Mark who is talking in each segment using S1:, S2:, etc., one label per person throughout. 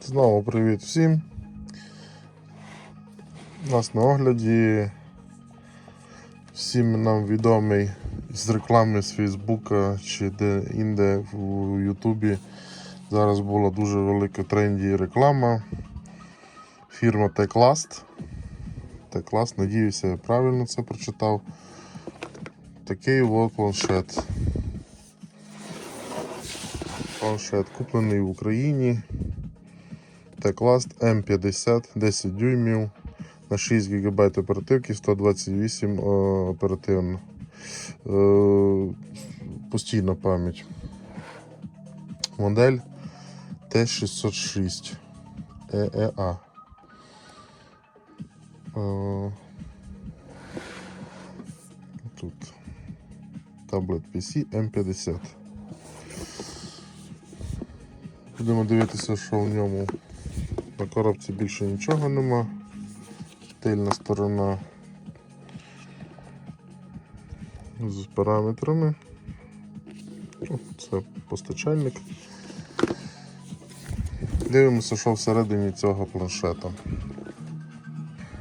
S1: Знову привіт всім. У нас на огляді всім нам відомий з реклами з Фейсбука чи де інде в Ютубі. Зараз була дуже велика тренді реклама. Фірма Techlast. Techlast, надіюся, я правильно це прочитав. Такий от планшет. Планшет куплений в Україні. Techlast M50 10 дюймів на 6 ГБ оперативки, 128 е, оперативно. Е, постійна пам'ять. Модель T606 EEA. Е, Тут таблет PC M50. Будемо дивитися, що в ньому на коробці більше нічого нема. Тильна сторона з параметрами. Це постачальник. Дивимося, що всередині цього планшета.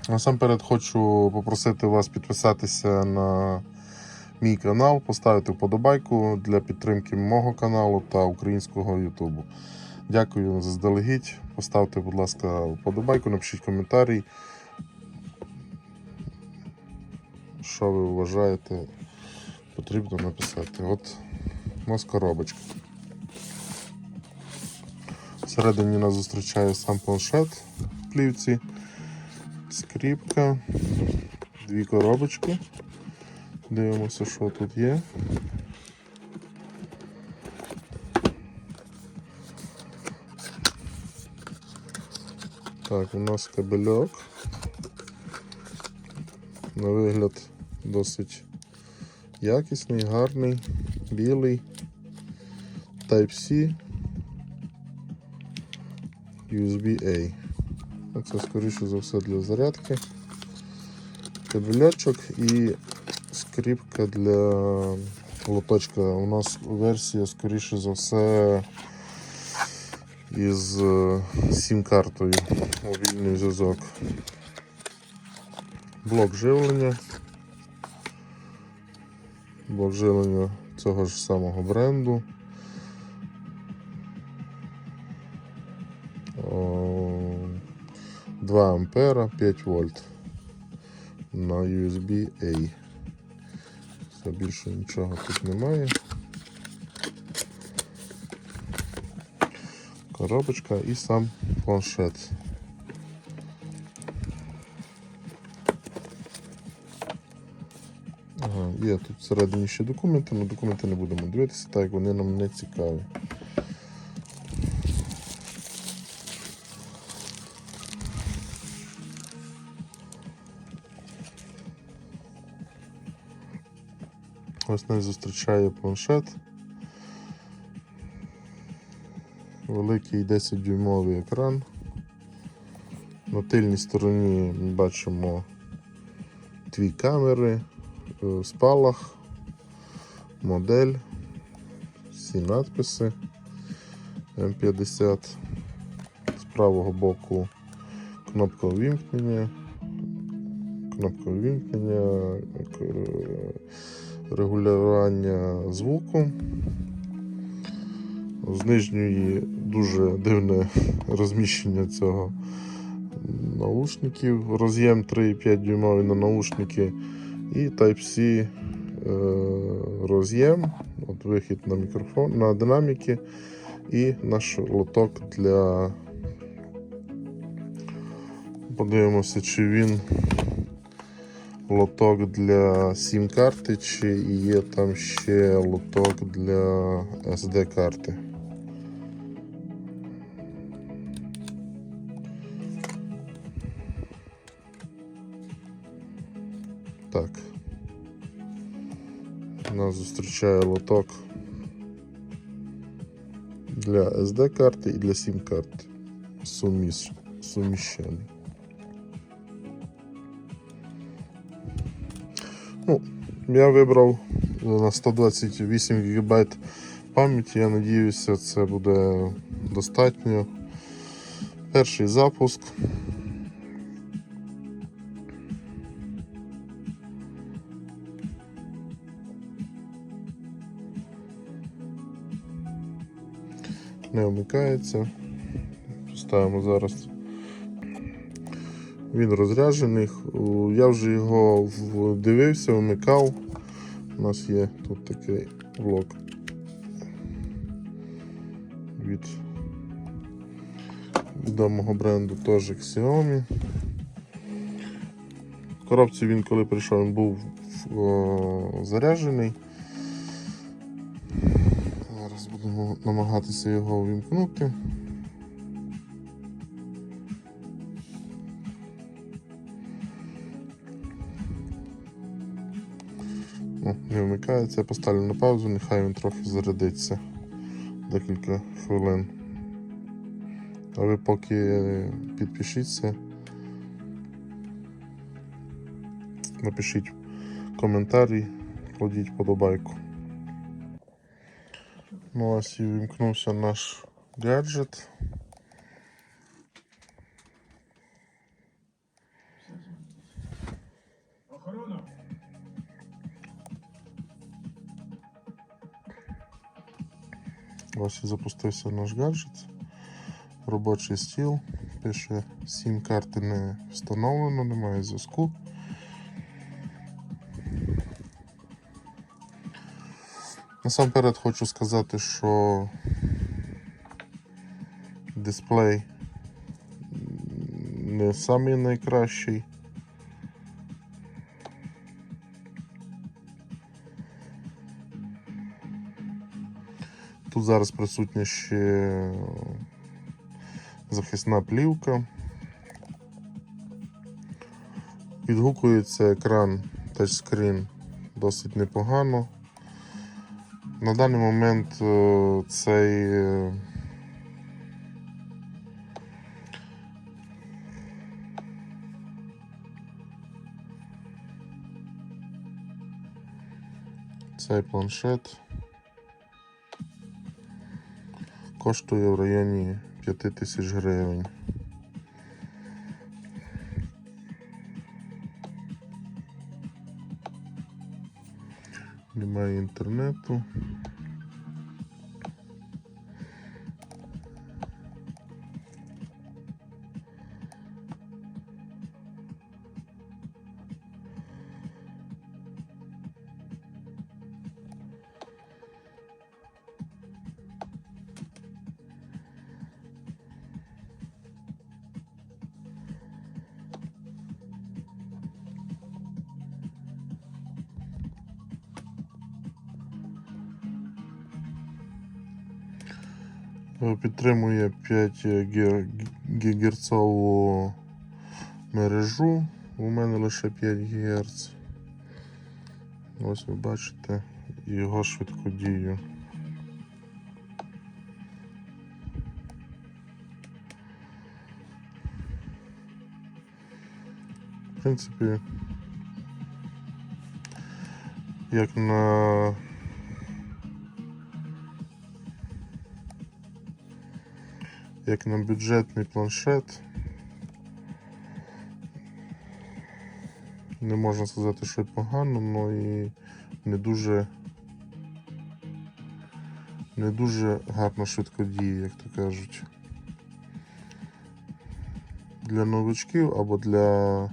S1: Насамперед хочу попросити вас підписатися на мій канал, поставити вподобайку для підтримки мого каналу та українського Ютубу. Дякую заздалегідь. Поставте, будь ласка, вподобайку, напишіть коментарі. Що ви вважаєте, потрібно написати. От у нас коробочка. Всередині нас зустрічає сам планшет в плівці, скріпка, дві коробочки. Дивимося, що тут є. Так, у нас кабельок. На вигляд досить якісний, гарний, білий. Type-C. USB-A. Це скоріше за все для зарядки. Кабельочок і скріпка для лоточка. У нас версія, скоріше за все, із е, сім-картою мобільний зв'язок. Блок живлення. Блок живлення цього ж самого бренду. О, 2 ампера, 5 вольт на USB A. Все більше нічого тут немає. Коробочка і сам планшет. Ага, є тут всередині ще документи, але документи не будемо дивитися, так як вони нам не цікаві. Ось нас зустрічає планшет. Великий 10-дюймовий екран. На тильній стороні ми бачимо дві камери, е, спалах, модель, всі надписи М50. З правого боку кнопка увімкнення, кнопка увімкнення, е, регулювання звуку. З нижньої дуже дивне розміщення цього наушників. Роз'єм 3,5 дюймовий на наушники і Type-C е, роз'єм, от вихід на мікрофон, на динаміки і наш лоток для. Подивимося, чи він лоток для сім-карти, чи є там ще лоток для SD-карти. Так. Нас зустрічає лоток для SD-карти і для сім-карти. Суміш... Суміщений. Ну, я вибрав на 128 ГБ пам'яті. Я надіюся, це буде достатньо. Перший запуск. Не вмикається. Ставимо зараз. Він розряджений. Я вже його дивився, вмикав. У нас є тут такий блок від відомого бренду теж Xiaomi. В коробці він, коли прийшов, він був о, заряджений. Зараз будемо намагатися його увімкнути. О, не вмикається, я поставлю на паузу, нехай він трохи зарядиться декілька хвилин. А ви поки підпишіться, напишіть коментарі, кладіть подобайку. Ну ось і вімкнувся наш гаджет. Ось і запустився наш гаджет. Робочий стіл. Пише сім карти не встановлено, немає зв'язку. Насамперед хочу сказати, що дисплей не самий найкращий. Тут зараз присутня ще захисна плівка. Відгукується екран тачскрін досить непогано. На даний момент е, цей е, цей планшет коштує в районі 5000 гривень. internet. Підтримує 5 ГГц мережу. У мене лише 5 ГГц. Ось ви бачите його швидку дію. В принципі, як на як на бюджетний планшет. Не можна сказати, що погано, але і не дуже не дуже гарно швидко діє, як то кажуть. Для новичків або для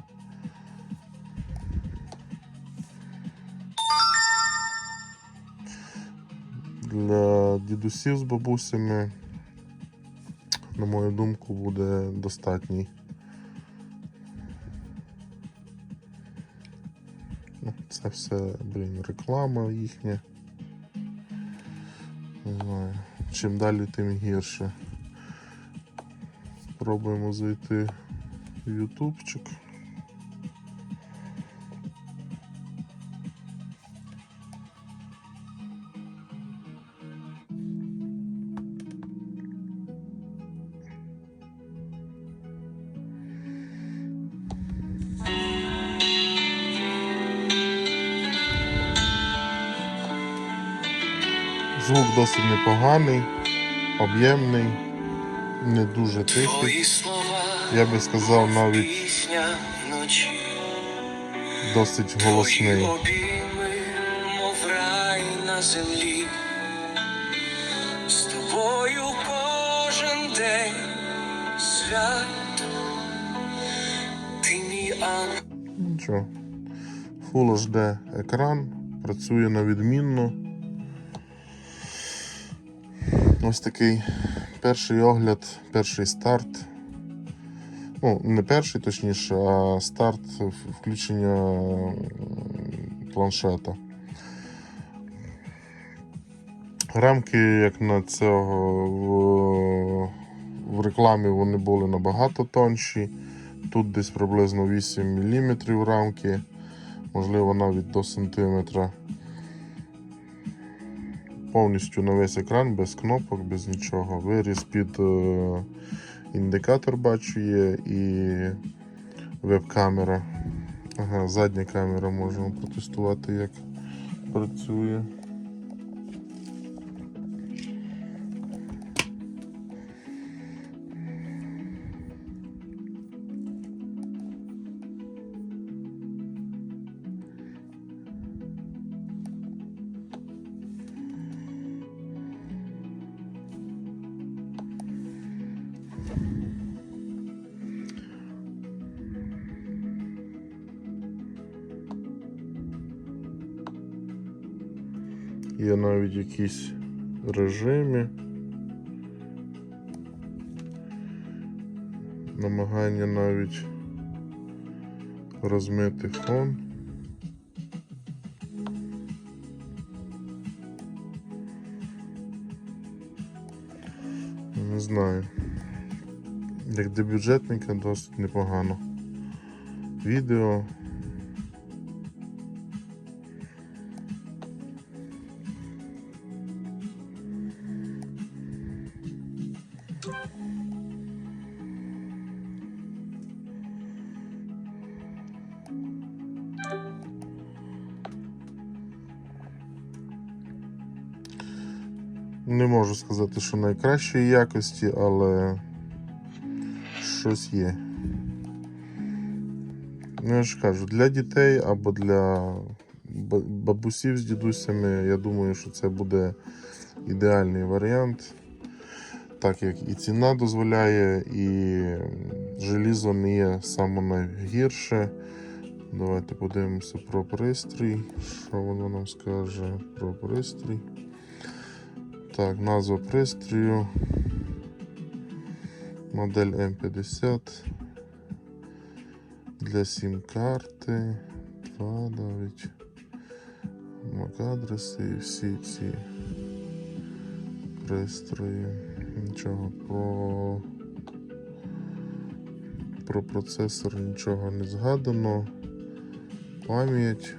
S1: для дідусів з бабусями на мою думку, буде достатній. Ну, Це все, блін, реклама їхня. Не знаю. Чим далі, тим гірше. Пробуємо зайти в ютубчик. Звук досить непоганий, об'ємний. не дуже тихий. Я би сказав навіть досить голосний.
S2: землі. З тобою кожен день свят. Ти мій ангел.
S1: Нічого. Full HD екран, працює на відмінно. Ось такий перший огляд, перший старт. Ну, не перший, точніше, а старт включення планшета. Рамки, як на цього в, в рекламі, вони були набагато тонші. Тут десь приблизно 8 мм рамки, можливо навіть до сантиметра. Повністю на весь екран, без кнопок, без нічого. Виріз під е, індикатор бачу є і веб-камера. Ага, задня камера можемо протестувати, як працює. Є навіть якісь режими. Намагання навіть розмити фон. Не знаю. Як для бюджетника досить непогано. Відео. Можу сказати, що найкращої якості, але щось є. Ну, я ж кажу, для дітей або для бабусів з дідусями, я думаю, що це буде ідеальний варіант. Так як і ціна дозволяє, і желізо не є саме найгірше. Давайте подивимося про пристрій. Що воно нам скаже про пристрій. Так, назва пристрою. Модель М50 для сім-карти. Два навіть. MAC-адреси і всі ці пристрої. Нічого про, про процесор нічого не згадано. Пам'ять.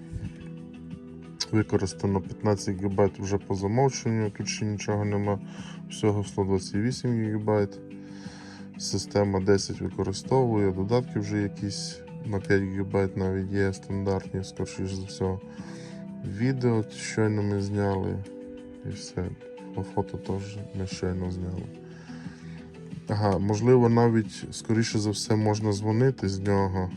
S1: Використано 15 ГБ вже по замовченню, тут ще нічого нема, всього 128 ГБ. Система 10 використовує, додатки вже якісь на 5 ГБ навіть є стандартні, скоріше за все. Відео щойно ми зняли і все. Фото теж ми щойно зняли. Ага, можливо, навіть, скоріше за все, можна дзвонити з нього.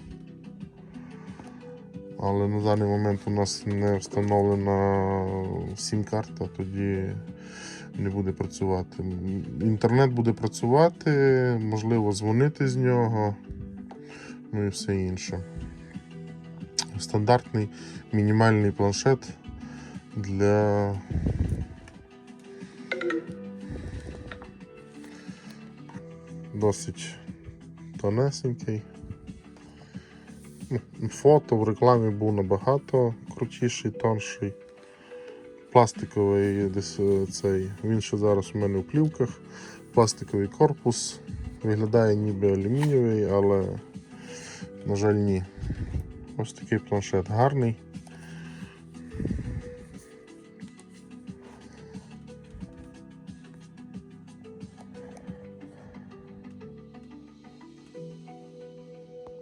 S1: Але на даний момент у нас не встановлена сім-карта, тоді не буде працювати. Інтернет буде працювати, можливо, дзвонити з нього, ну і все інше. Стандартний мінімальний планшет для досить тонесенький. Фото в рекламі був набагато крутіший, тонший. Пластиковий десь е, цей. Він ще зараз у мене у плівках. Пластиковий корпус. Виглядає ніби алюмінієвий, але, на жаль, ні. Ось такий планшет гарний.